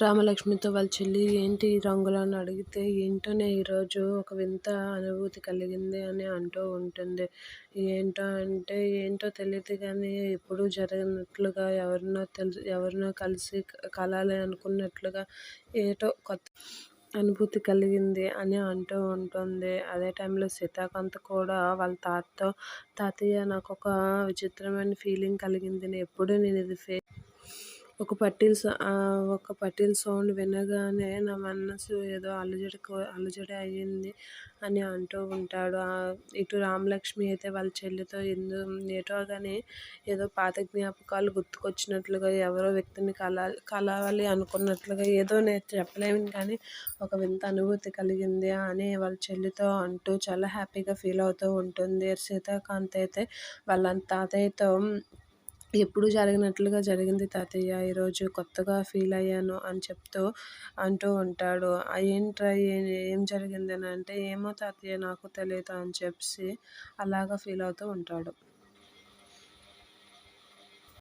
రామలక్ష్మితో వాళ్ళ చెల్లి ఏంటి ఈ రంగులు అని అడిగితే ఏంటోనే ఈరోజు ఒక వింత అనుభూతి కలిగింది అని అంటూ ఉంటుంది. ఏంటో అంటే ఏంటో తెలియదు కానీ ఎప్పుడూ జరిగినట్లుగా ఎవరినో తెలుసు ఎవరినో కలిసి కలాలి అనుకున్నట్లుగా ఏటో కొత్త అనుభూతి కలిగింది అని అంటూ ఉంటుంది. అదే టైంలో సీతాకాంత్ కూడా వాళ్ళ తాతతో తాతయ్య నాకు ఒక విచిత్రమైన ఫీలింగ్ కలిగింది. ఎప్పుడు నేను ఇది ఫే ఒక పట్టీల్ ఒక పట్టీల్ సౌండ్ వినగానే నా మనసు ఏదో అలజడి అలజడి అయ్యింది అని అంటూ ఉంటాడు. ఇటు రామలక్ష్మి అయితే వాళ్ళ చెల్లితో ఎందు ఏటో కానీ ఏదో పాత జ్ఞాపకాలు గుర్తుకొచ్చినట్లుగా ఎవరో వ్యక్తిని కల కలవాలి అనుకున్నట్లుగా ఏదో నేను చెప్పలేము కానీ ఒక వింత అనుభూతి కలిగింది అని వాళ్ళ చెల్లితో అంటూ చాలా హ్యాపీగా ఫీల్ అవుతూ ఉంటుంది. సీతాకాంత్ అయితే వాళ్ళ తాతయ్యతో ఎప్పుడు జరిగినట్లుగా జరిగింది తాతయ్య ఈరోజు కొత్తగా ఫీల్ అయ్యాను అని చెప్తూ అంటూ ఉంటాడు. ఏంట్రా ఏం జరిగింది అని అంటే ఏమో తాతయ్య నాకు తెలియదు అని చెప్పి అలాగా ఫీల్ అవుతూ ఉంటాడు.